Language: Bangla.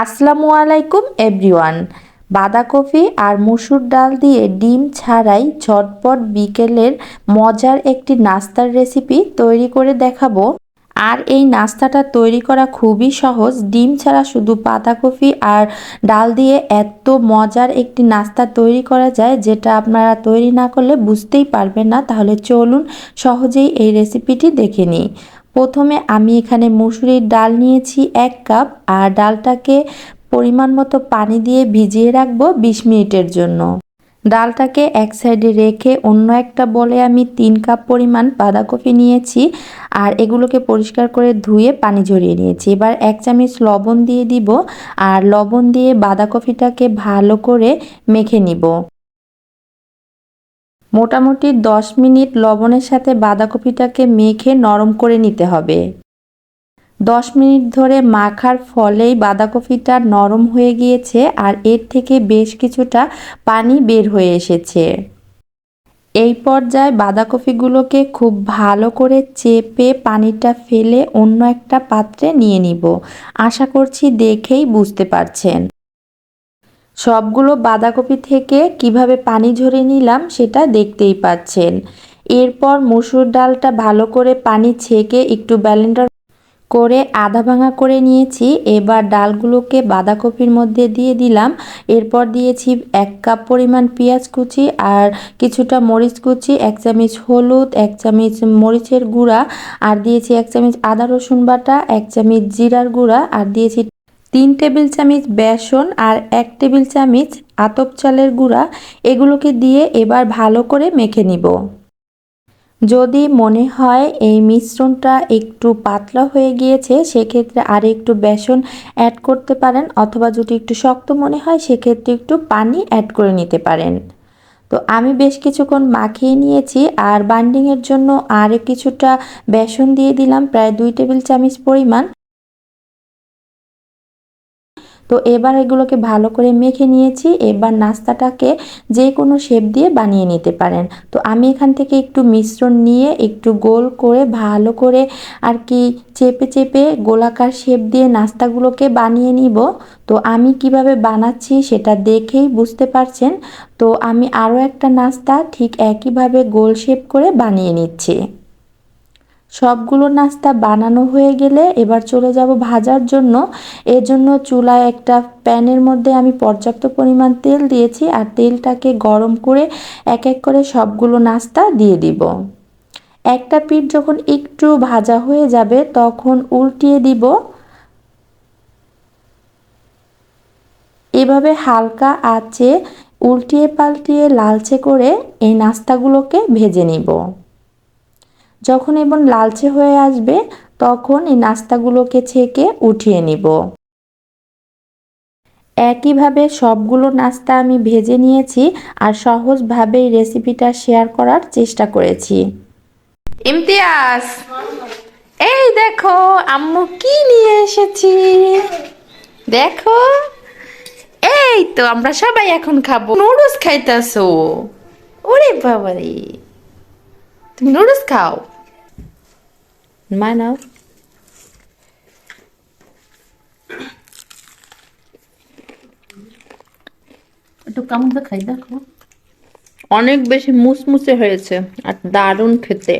আসসালামু আলাইকুম, এভরিওয়ান। বাঁধাকপি আর মুসুর ডাল দিয়ে ডিম ছাড়াই ঝটপট বিকেলের মজার একটি নাস্তার রেসিপি তৈরি করে দেখাবো। আর এই নাস্তাটা তৈরি করা খুবই সহজ। ডিম ছাড়া শুধু বাঁধাকপি আর ডাল দিয়ে এত মজার একটি নাস্তা তৈরি করা যায়, যেটা আপনারা তৈরি না করলে বুঝতেই পারবেন না। তাহলে চলুন সহজেই এই রেসিপিটি দেখে নিই। প্রথমে আমি এখানে মুসুরির ডাল নিয়েছি এক কাপ, আর ডালটাকে পরিমাণ মতো পানি দিয়ে ভিজিয়ে রাখব বিশ মিনিটের জন্য। ডালটাকে এক সাইডে রেখে অন্য একটা বলে আমি তিন কাপ পরিমাণ বাঁধাকপি নিয়েছি, আর এগুলোকে পরিষ্কার করে ধুয়ে পানি ঝরিয়ে নিয়েছি। এবার এক চামচ লবণ দিয়ে দিব, আর লবণ দিয়ে বাঁধাকপিটাকে ভালো করে মেখে নিব। মোটামুটি দশ মিনিট লবণের সাথে বাঁধাকপিটাকে মেখে নরম করে নিতে হবে। দশ মিনিট ধরে মাখার ফলেই বাঁধাকপিটা নরম হয়ে গিয়েছে আর এর থেকে বেশ কিছুটা পানি বের হয়ে এসেছে। এই পর্যায়ে বাঁধাকপিগুলোকে খুব ভালো করে চেপে পানিটা ফেলে অন্য একটা পাত্রে নিয়ে নিব। আশা করছি দেখেই বুঝতে পারছেন। সবগুলো বাঁধাকপি থেকে কীভাবে পানি ঝরে নিলাম সেটা দেখতেই পাচ্ছেন। এরপর মসুর ডালটা ভালো করে পানি ছেঁকে একটু ব্যালেন্ডার করে আধা ভাঙা করে নিয়েছি। এবার ডালগুলোকে বাঁধাকপির মধ্যে দিয়ে দিলাম। এরপর দিয়েছি এক কাপ পরিমাণ পেঁয়াজ কুচি আর কিছুটা মরিচ কুচি, এক চামচ হলুদ, এক চামচ মরিচের গুঁড়া, আর দিয়েছি এক চামচ আদা রসুন বাটা, এক চামচ জিরার গুঁড়া, আর দিয়েছি তিন টেবিল চামচ বেসন আর এক টেবিল চামচ আতপ চালের গুঁড়া এগুলোকে দিয়ে এবার ভালো করে মেখে নিব। যদি মনে হয় এই মিশ্রণটা একটু পাতলা হয়ে গিয়েছে, সেক্ষেত্রে আর একটু বেসন অ্যাড করতে পারেন, অথবা যদি একটু শক্ত মনে হয়, সেক্ষেত্রে একটু পানি অ্যাড করে নিতে পারেন। তো আমি বেশ কিছুক্ষণ মাখিয়ে নিয়েছি, আর বান্ডিংয়ের জন্য আর কিছুটা বেসন দিয়ে দিলাম, প্রায় দুই টেবিল চামচ পরিমাণ। তো এবার এগুলোকে ভালো করে মেখে নিয়েছি। এবার নাস্তাটাকে যে কোনো শেপ দিয়ে বানিয়ে নিতে পারেন। তো আমি এখান থেকে একটু মিশ্রণ নিয়ে একটু গোল করে ভালো করে আর কি চেপে চেপে গোলাকার শেপ দিয়ে নাস্তাগুলোকে বানিয়ে নিব। তো আমি কীভাবে বানাচ্ছি সেটা দেখেই বুঝতে পারছেন। তো আমি আরও একটা নাস্তা ঠিক একইভাবে গোল শেপ করে বানিয়ে নিচ্ছি। সবগুলো নাস্তা বানানো হয়ে গেলে এবার চলে যাব ভাজার জন্য। এজন্য চুলায় একটা প্যানের মধ্যে আমি পর্যাপ্ত পরিমাণ তেল দিয়েছি আর তেলটাকে গরম করে এক এক করে সবগুলো নাস্তা দিয়ে দিব। একটা পিঠ যখন একটু ভাজা হয়ে যাবে তখন উল্টিয়ে দিব। এভাবে হালকা আঁচে উল্টিয়ে পাল্টিয়ে লালচে করে এই নাস্তাগুলোকে ভেজে নিব। যখন এবং লালচে হয়ে আসবে, তখন এই নাস্তাগুলোকে ছেঁকে উঠিয়ে নিব। একইভাবে সবগুলো নাস্তা আমি ভেজে নিয়েছি আর সহজভাবে এই রেসিপিটা শেয়ার করার চেষ্টা করেছি। ইমতিয়াজ! এই দেখো, আম্মু কি নিয়ে এসেছি? দেখো, এই তো আমরা সবাই এখন খাব। নুডলস খাইতেছো? ওরে বাবারে! তুমি নুডলস খাও? Meiner? একটু কেমন খাই দেখো। অনেক বেশি মুসমুসে হয়েছে আর দারুণ খেতে।